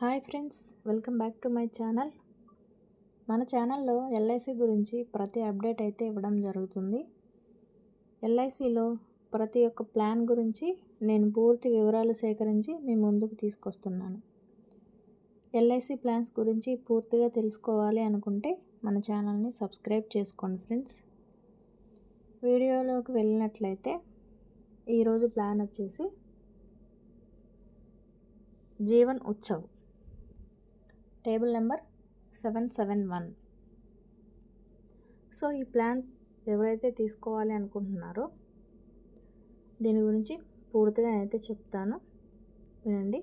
Hi friends welcome back to my channel. మన ఛానల్లో LIC గురించి ప్రతి అప్డేట్ అయితే ఇవ్వడం జరుగుతుంది. ఎల్ఐసిలో ప్రతి ఒక్క ప్లాన్ గురించి నేను పూర్తి వివరాలు సేకరించి మీ ముందుకు తీసుకొస్తున్నాను. ఎల్ఐసి ప్లాన్స్ గురించి పూర్తిగా తెలుసుకోవాలి అనుకుంటే మన ఛానల్ని సబ్స్క్రైబ్ చేసుకోండి ఫ్రెండ్స్. వీడియోలోకి వెళ్ళినట్లయితే ఈరోజు ప్లాన్ వచ్చేసి Jeevan Utsav. Table number seven seven one. So ఈ ప్లాన్ ఎవరైతే తీసుకోవాలి అనుకుంటున్నారో దీని గురించి పూర్తిగా అయితే చెప్తాను. వినండి.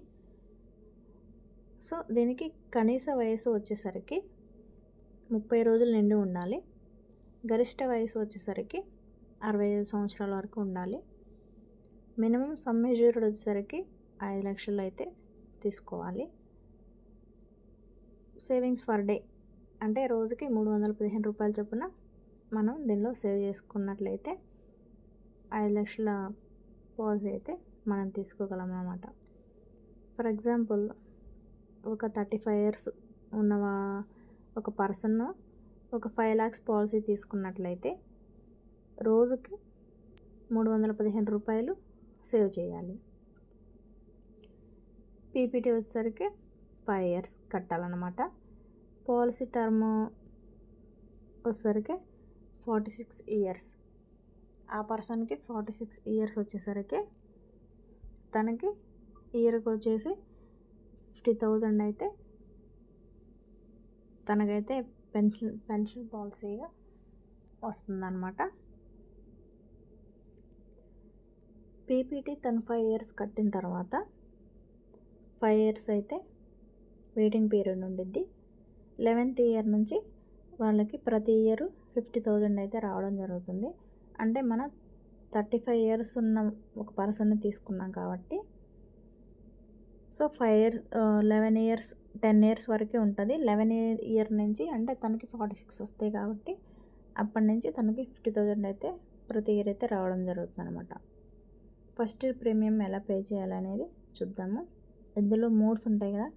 సో దీనికి కనీస వయసు వచ్చేసరికి ముప్పై రోజులు నిండి ఉండాలి. గరిష్ట వయసు వచ్చేసరికి అరవై ఐదు సంవత్సరాల వరకు ఉండాలి. మినిమం సమ్మెజ్యూర్డ్ వచ్చేసరికి ఐదు లక్షలు అయితే తీసుకోవాలి. సేవింగ్స్ ఫర్ డే అంటే రోజుకి మూడు వందల పదిహేను రూపాయల చొప్పున మనం దీనిలో సేవ్ చేసుకున్నట్లయితే ఐదు లక్షల పాలసీ అయితే మనం తీసుకోగలం అన్నమాట. ఫర్ ఎగ్జాంపుల్ ఒక థర్టీ ఫైవ్ ఇయర్స్ ఉన్న ఒక పర్సన్ ఒక ఫైవ్ ల్యాక్స్ పాలసీ తీసుకున్నట్లయితే రోజుకి మూడు వందల పదిహేను రూపాయలు సేవ్ చేయాలి. పీపీటీ వచ్చేసరికి ఫైవ్ ఇయర్స్ కట్టాలన్నమాట. పాలసీ టర్మ్ వచ్చేసరికి ఫార్టీ సిక్స్ ఇయర్స్. ఆ పర్సన్కి ఫార్టీ సిక్స్ ఇయర్స్ వచ్చేసరికి తనకి ఇయర్కి వచ్చేసి ఫిఫ్టీ థౌజండ్ అయితే తనకైతే పెన్షన్ పెన్షన్ పాలసీగా వస్తుందన్నమాట. పీపీటీ తను ఫైవ్ ఇయర్స్ కట్టిన తర్వాత ఫైవ్ ఇయర్స్ అయితే వెయిటింగ్ పీరియడ్ ఉండిద్ది. లెవెన్త్ ఇయర్ నుంచి వాళ్ళకి ప్రతి ఇయర్ ఫిఫ్టీ థౌజండ్ అయితే రావడం జరుగుతుంది. అంటే మనం థర్టీ ఫైవ్ ఇయర్స్ ఉన్న ఒక పర్సన్ని తీసుకున్నాం కాబట్టి so five years eleven years ten years వరకే ఉంటుంది. లెవెన్ ఇయర్ నుంచి అంటే తనకి ఫార్టీ సిక్స్ వస్తాయి కాబట్టి అప్పటి నుంచి తనకి ఫిఫ్టీ థౌజండ్ అయితే ప్రతి ఇయర్ అయితే రావడం జరుగుతుంది అనమాట ఫస్ట్ ఇయర్ ప్రీమియం ఎలా పే చేయాలనేది చూద్దాము. ఇందులో మోడ్స్ ఉంటాయి కదా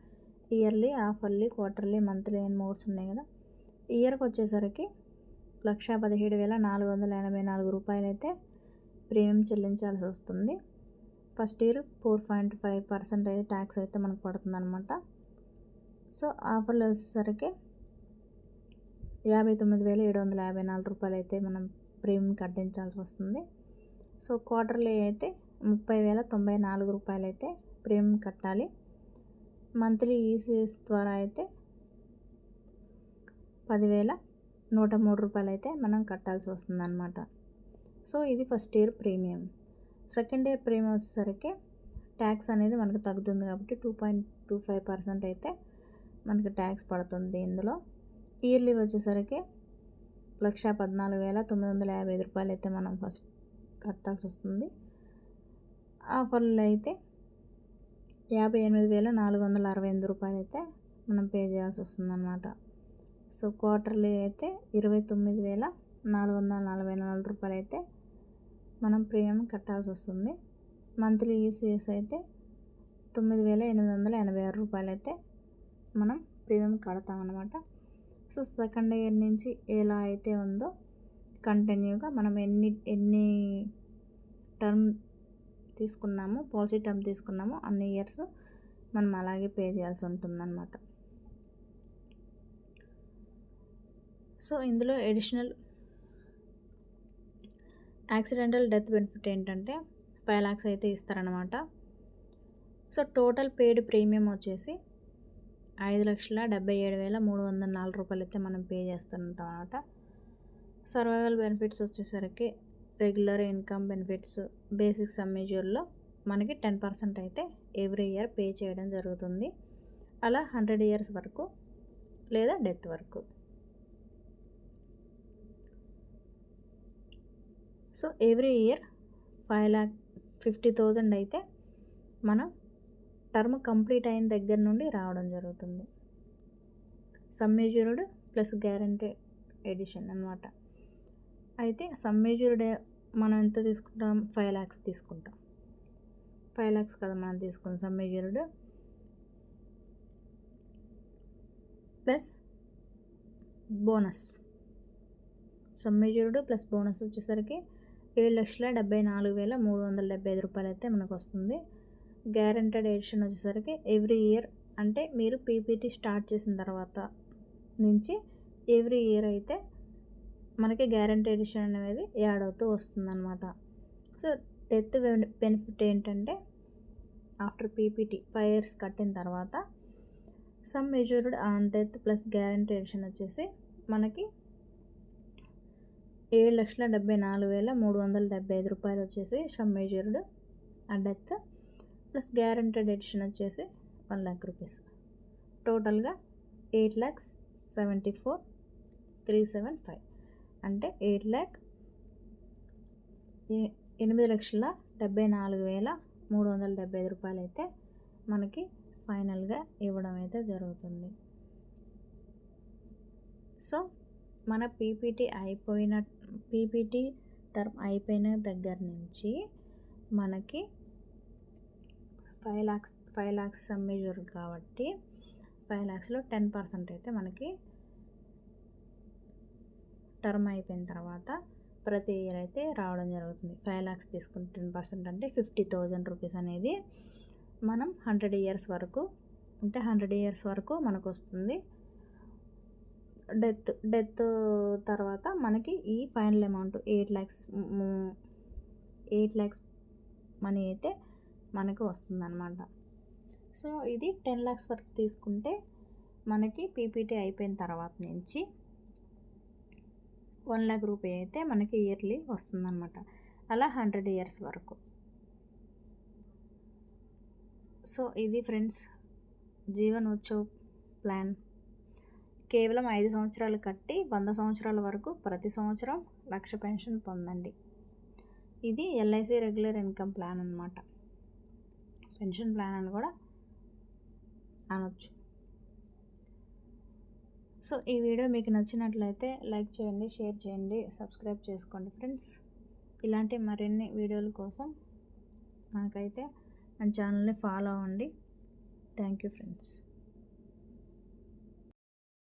yearly half yearly quarterly monthly అని మోడ్స్ ఉన్నాయి కదా. ఇయర్కి వచ్చేసరికి లక్ష పదిహేడు వేల నాలుగు వందల ఎనభై నాలుగు రూపాయలు అయితే ప్రీమియం చెల్లించాల్సి వస్తుంది. First year four point five percent అయితే ట్యాక్స్ అయితే మనకు పడుతుందన్నమాట. సో ఆఫర్లు వచ్చేసరికి యాభై తొమ్మిది వేల ఏడు వందల యాభై నాలుగు రూపాయలు అయితే మనం ప్రీమియం కట్టించాల్సి వస్తుంది. సో క్వార్టర్లీ అయితే ముప్పై వేల తొంభై నాలుగు రూపాయలు అయితే ప్రీమియం కట్టాలి. మంత్లీ ఈసీఎస్ ద్వారా అయితే పదివేల నూట మూడు రూపాయలు అయితే మనం కట్టాల్సి వస్తుంది అనమాట సో ఇది first year premium. Second year premium వచ్చేసరికి ట్యాక్స్ అనేది మనకు తగ్గుతుంది కాబట్టి two point two five percent అయితే మనకి ట్యాక్స్ పడుతుంది ఇందులో. ఇయర్లీ వచ్చేసరికి లక్ష పద్నాలుగు వేల తొమ్మిది వందల యాభై ఐదు రూపాయలు అయితే మనం ఫస్ట్ కట్టాల్సి వస్తుంది. ఆఫర్లు అయితే యాభై ఎనిమిది వేల నాలుగు వందల అరవై ఎనిమిది రూపాయలు అయితే మనం పే చేయాల్సి వస్తుందన్నమాట. సో క్వార్టర్లీ అయితే ఇరవై తొమ్మిది వేల నాలుగు వందల నలభై నాలుగు రూపాయలు అయితే మనం ప్రీమియం కట్టాల్సి వస్తుంది. మంత్లీ ఈసీఎస్ అయితే తొమ్మిది వేల ఎనిమిది వందల ఎనభై ఆరు రూపాయలు అయితే మనం ప్రీమియం కడతామన్నమాట. సో సెకండ్ ఇయర్ నుంచి ఎలా అయితే ఉందో కంటిన్యూగా మనం ఎన్ని ఎన్ని టర్మ్ తీసుకున్నాము పాలసీ టర్మ్ తీసుకున్నాము అన్ని ఇయర్స్ మనం అలాగే పే చేయాల్సి ఉంటుందన్నమాట. సో ఇందులో ఎడిషనల్ యాక్సిడెంటల్ డెత్ బెనిఫిట్ ఏంటంటే ఫైవ్ ల్యాక్స్ అయితే ఇస్తారనమాట సో టోటల్ పేడ్ ప్రీమియం వచ్చేసి ఐదు లక్షల డెబ్బై ఏడు వేల మూడు వందల నాలుగు రూపాయలు అయితే మనం పే చేస్తుంటాం అనమాట సర్వైవల్ బెనిఫిట్స్ వచ్చేసరికి రెగ్యులర్ ఇన్కమ్ బెనిఫిట్స్ బేసిక్ సమ్మేజర్లో మనకి టెన్ పర్సెంట్ అయితే ఎవ్రీ ఇయర్ పే చేయడం జరుగుతుంది. అలా హండ్రెడ్ ఇయర్స్ వరకు లేదా డెత్ వరకు. So every year five lakh fifty thousand అయితే మనం టర్మ్ కంప్లీట్ అయిన దగ్గర నుండి రావడం జరుగుతుంది. సమ్మేజ్యూర్డ్ ప్లస్ గ్యారంటీ ఎడిషన్ అనమాట అయితే సమ్మేజ్యూర్డ్ మనం ఎంత తీసుకుంటాం? ఫైవ్ ల్యాక్స్ తీసుకుంటాం. ఫైవ్ ల్యాక్స్ కదా మనం తీసుకుంటాం sum assured plus bonus. Sum sum assured plus bonus వచ్చేసరికి ఏడు లక్షల డెబ్బై నాలుగు వేల మూడు వందల డెబ్బై ఐదు రూపాయలు అయితే మనకు వస్తుంది. గ్యారంటెడ్ ఎడిషన్ వచ్చేసరికి ఎవ్రీ ఇయర్ అంటే మీరు పీపీటీ స్టార్ట్ చేసిన తర్వాత నుంచి ఎవ్రీ ఇయర్ అయితే మనకి గ్యారంటీ ఎడిషన్ అనేది యాడ్ అవుతూ వస్తుందన్నమాట. సో డెత్ బెనిఫిట్ ఏంటంటే ఆఫ్టర్ పీపీటీ ఫైవ్ ఇయర్స్ కట్టిన తర్వాత sum assured on death plus guarantee addition వచ్చేసి మనకి ఏడు లక్షల డెబ్బై నాలుగు వేల మూడు వందల డెబ్బై ఐదు రూపాయలు వచ్చేసి సమ్ మెజూర్డ్ ఆ డెత్ ప్లస్ గ్యారంటెడ్ ఎడిషన్ వచ్చేసి వన్ ల్యాక్ రూపీస్ టోటల్గా eight lakhs seventy four three seven five అంటే ఎయిట్ ల్యాక్ ఎనిమిది లక్షల డెబ్బై నాలుగు వేల మూడు వందల డెబ్బై ఐదు రూపాయలు అయితే మనకి ఫైనల్గా ఇవ్వడం అయితే జరుగుతుంది. సో మన పీపీటీ అయిపోయిన పీపీటీ టర్మ్ అయిపోయిన దగ్గర నుంచి మనకి five lakhs five lakhs sum assured కాబట్టి ఫైవ్ ల్యాక్స్లో టెన్ పర్సెంట్ అయితే మనకి టర్మ్ అయిపోయిన తర్వాత ప్రతి ఇయర్ అయితే రావడం జరుగుతుంది. ఫైవ్ ల్యాక్స్ తీసుకుని టెన్ పర్సెంట్ అంటే ఫిఫ్టీ థౌజండ్ రూపీస్ అనేది మనం హండ్రెడ్ ఇయర్స్ వరకు అంటే హండ్రెడ్ ఇయర్స్ వరకు మనకు వస్తుంది. డెత్ డెత్ తర్వాత మనకి ఈ final amount eight lakhs eight lakhs money అయితే మనకు వస్తుందన్నమాట. సో ఇది టెన్ ల్యాక్స్ వరకు తీసుకుంటే మనకి పీపీటీ అయిపోయిన తర్వాత నుంచి వన్ ల్యాక్ రూపీ అయితే మనకి ఇయర్లీ వస్తుందన్నమాట. అలా హండ్రెడ్ ఇయర్స్ వరకు. సో ఇది ఫ్రెండ్స్ జీవన్ ఉత్సవ్ ప్లాన్. కేవలం ఐదు సంవత్సరాలు కట్టి వంద సంవత్సరాల వరకు ప్రతి సంవత్సరం లక్ష పెన్షన్ పొందండి. ఇది ఎల్ఐసి రెగ్యులర్ ఇన్కమ్ ప్లాన్ అనమాట పెన్షన్ ప్లాన్ అని కూడా అనొచ్చు. సో ఈ వీడియో మీకు నచ్చినట్లయితే లైక్ చేయండి షేర్ చేయండి సబ్స్క్రైబ్ చేసుకోండి ఫ్రెండ్స్. ఇలాంటి మరిన్ని వీడియోల కోసం నాకైతే నా ఛానల్ని ఫాలో అవ్వండి. Thank you friends.